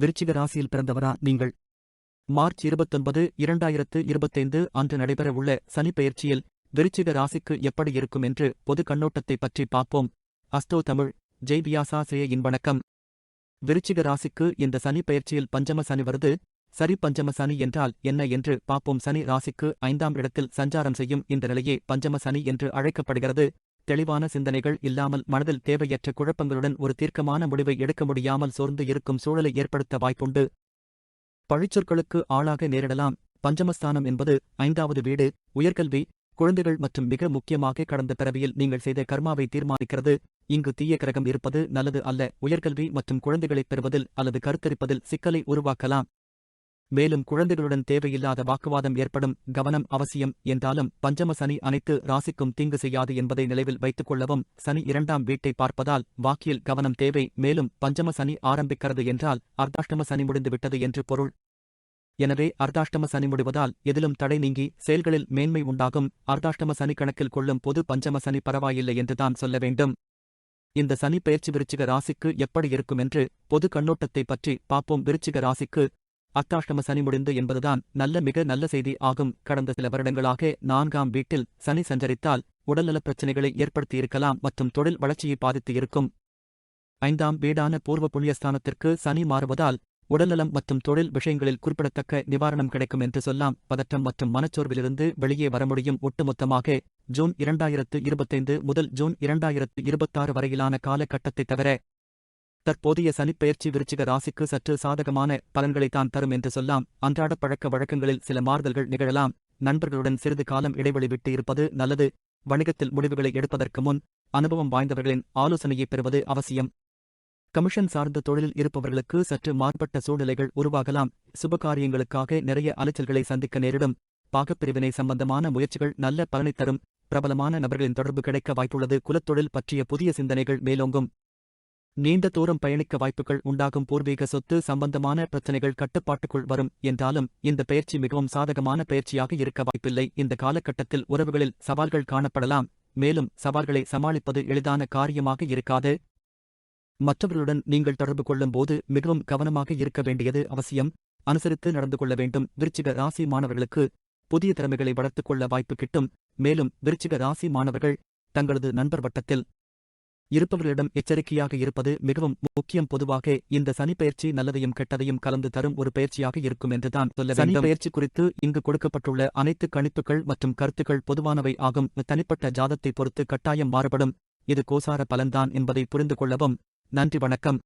விருச்சிக ராசியில் பிறந்தவரா நீங்கள்? மார்ச் இருபத்தொன்பது இரண்டாயிரத்து இருபத்தைந்து அன்று நடைபெறவுள்ள சனிப்பெயர்ச்சியில் விருச்சிக ராசிக்கு எப்படி இருக்கும் என்று பொது கண்ணோட்டத்தை பற்றி பார்ப்போம். அஸ்தோ தமிழ் ஜெய் வியாசாசிரியயின் வணக்கம். விருச்சிக ராசிக்கு இந்த சனி பயிற்சியில் பஞ்சம சனி வருது. சரி பஞ்சம சனி என்றால் என்ன என்று பார்ப்போம். சனி ராசிக்கு ஐந்தாம் இடத்தில் சஞ்சாரம் செய்யும் இந்த நிலையே பஞ்சம சனி என்று அழைக்கப்படுகிறது. தெளிவான சிந்தனைகள் இல்லாமல் மனதில் தேவையற்ற குழப்பங்களுடன் ஒரு தீர்க்கமான முடிவை எடுக்க முடியாமல் சோர்ந்து இருக்கும் சூழலை ஏற்படுத்த வாய்ப்புண்டு. பழிச்சொற்களுக்கு ஆளாக நேரிடலாம். பஞ்சமஸ்தானம் என்பது ஐந்தாவது வீடு. உயர்கல்வி குழந்தைகள் மற்றும் மிக முக்கியமாக கடந்த பிறவியில் நீங்கள் செய்த கர்மாவை தீர்மானிக்கிறது. இங்கு தீய கிரகம் இருப்பது நல்லது அல்ல. உயர்கல்வி மற்றும் குழந்தைகளைப் பெறுவதில் அல்லது கருத்தரிப்பதில் சிக்கலை உருவாக்கலாம். மேலும் குழந்தைகளுடன் தேவையில்லாத வாக்குவாதம் ஏற்படும் கவனம் அவசியம் என்றாலும் பஞ்சம சனி அனைத்து ராசிக்கும் தீங்கு செய்யாது என்பதை நினைவில் வைத்துக் கொள்ளவும் சனி இரண்டாம் வீட்டை பார்ப்பதால் வாக்கியில் கவனம் தேவை. மேலும் பஞ்சம சனி ஆரம்பிக்கிறது என்றால் அர்த்தாஷ்டம சனி முடிந்துவிட்டது என்று பொருள். எனவே அர்த்தாஷ்டம சனி முடிவதால் எதிலும் தடை நீங்கி செயல்களில் மேன்மை உண்டாகும். அர்த்தாஷ்டம சனி கணக்கில் கொள்ளும் பொது பஞ்சம சனி பரவாயில்லை என்றுதான் சொல்ல வேண்டும். இந்த சனி பயிற்சி விருச்சிக ராசிக்கு எப்படி இருக்கும் என்று பொது கண்ணோட்டத்தை பற்றி பார்ப்போம். விருச்சிக ராசிக்கு அத்தாஷ்டம சனி முடிந்து என்பதுதான் நல்ல மிக நல்ல செய்தி ஆகும். கடந்த சில வருடங்களாக நான்காம் வீட்டில் சனி சஞ்சரித்தால் உடல்நலப் பிரச்சினைகளை ஏற்படுத்தியிருக்கலாம் மற்றும் தொழில் வளர்ச்சியை பாதித்து இருக்கும் ஐந்தாம் வீடான பூர்வ புண்ணியஸ்தானத்திற்கு சனி மாறுவதால் உடல்நலம் மற்றும் தொழில் விஷயங்களில் குறிப்பிடத்தக்க நிவாரணம் கிடைக்கும் என்று சொல்லலாம் பதற்றம் மற்றும் மனச்சோர்விலிருந்து வெளியே வர முடியும். ஒட்டுமொத்தமாக ஜூன் இரண்டாயிரத்து இருபத்தைந்து முதல் ஜூன் இரண்டாயிரத்து இருபத்தாறு வரையிலான காலகட்டத்தை தவிர தற்போதைய சனிப்பெயர்ச்சி விருச்சிக ராசிக்கு சற்று சாதகமான பலன்களைத்தான் தரும் என்று சொல்லலாம் அன்றாட பழக்க வழக்கங்களில் சில மாறுதல்கள் நிகழலாம். நண்பர்களுடன் சிறிது காலம் இடைவெளி விட்டு இருப்பது நல்லது. வணிகத்தில் முடிவுகளை எடுப்பதற்கு முன் அனுபவம் வாய்ந்தவர்களின் ஆலோசனையை பெறுவது அவசியம். கமிஷன் சார்ந்த தொழிலில் இருப்பவர்களுக்கு சற்று மாறுபட்ட சூழ்நிலைகள் உருவாகலாம். சுபகாரியங்களுக்காக நிறைய அலைச்சல்களை சந்திக்க நேரிடும். பாகப்பிரிவினை சம்பந்தமான முயற்சிகள் நல்ல பலனை தரும். பிரபலமான நபர்களின் தொடர்பு கிடைக்க வாய்ப்புள்ளது. குலத்தொழில் பற்றிய புதிய சிந்தனைகள் மேலோங்கும். நீண்ட தூரம் பயணிக்க வாய்ப்புகள் உண்டாகும் பூர்வீக சொத்து சம்பந்தமான பிரச்சனைகள் கட்டுப்பாட்டுக்குள் வரும் என்றாலும் இந்த பயிற்சி மிகவும் சாதகமான பயிற்சியாக இருக்க வாய்ப்பில்லை. இந்த காலகட்டத்தில் உறவுகளில் சவால்கள் காணப்படலாம் மேலும் சவால்களை சமாளிப்பது எளிதான காரியமாக இருக்காது. மற்றவர்களுடன் நீங்கள் தொடர்பு கொள்ளும் போது மிகவும் கவனமாக இருக்க வேண்டியது அவசியம். அனுசரித்து நடந்து கொள்ள வேண்டும். விருச்சிக ராசி மாணவர்களுக்கு புதிய திறமைகளை வளர்த்துக் கொள்ள வாய்ப்பு கிட்டும். மேலும் விருச்சிக ராசி மாணவர்கள் தங்களது நண்பர் வட்டத்தில் இருப்பவர்களிடம் எச்சரிக்கையாக இருப்பது மிகவும் முக்கியம். பொதுவாக இந்த சனி பயிற்சி நல்லதையும் கெட்டதையும் கலந்து தரும் ஒரு பயிற்சியாக இருக்கும் என்றுதான் சொல்ல சனி பயிற்சி குறித்து இங்கு கொடுக்கப்பட்டுள்ள அனைத்து கணிப்புகள் மற்றும் கருத்துக்கள் பொதுவானவை ஆகும். தனிப்பட்ட ஜாதத்தை பொறுத்து கட்டாயம் மாறுபடும். இது கோசார பலன்தான் என்பதை புரிந்து கொள்ளவும். நன்றி வணக்கம்.